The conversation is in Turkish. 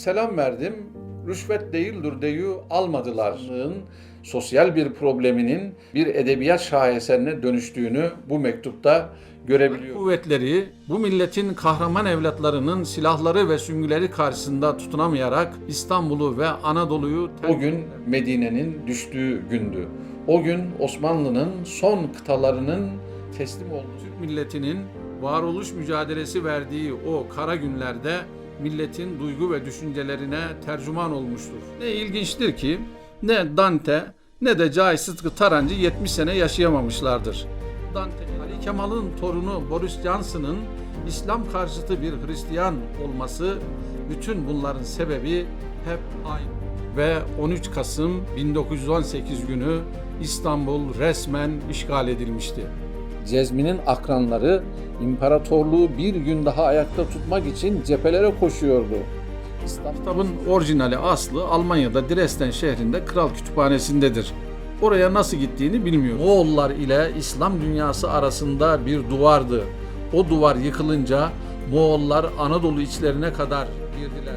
selam verdim. Rüşvet değildir deyu almadılar. Sosyal bir probleminin bir edebiyat şaheserine dönüştüğünü bu mektupta görebiliyoruz. Kuvvetleri bu milletin kahraman evlatlarının silahları ve süngüleri karşısında tutunamayarak İstanbul'u ve Anadolu'yu o gün Medine'nin düştüğü gündü. O gün Osmanlı'nın son kıtalarının teslim olduğu Türk milletinin varoluş mücadelesi verdiği o kara günlerde milletin duygu ve düşüncelerine tercüman olmuştur. Ne ilginçtir ki ne Dante ne de Cahit Sıtkı Tarancı 70 sene yaşayamamışlardır. Dante, Ali Kemal'ın torunu Boris Johnson'ın İslam karşıtı bir Hristiyan olması bütün bunların sebebi hep aynı. Ve 13 Kasım 1918 günü İstanbul resmen işgal edilmişti. Cezmi'nin akranları imparatorluğu bir gün daha ayakta tutmak için cephelere koşuyordu. Kitabın orijinali aslı Almanya'da Dresden şehrinde Kral Kütüphanesi'ndedir. Oraya nasıl gittiğini bilmiyorum. Moğollar ile İslam dünyası arasında bir duvardı. O duvar yıkılınca Moğollar Anadolu içlerine kadar girdiler.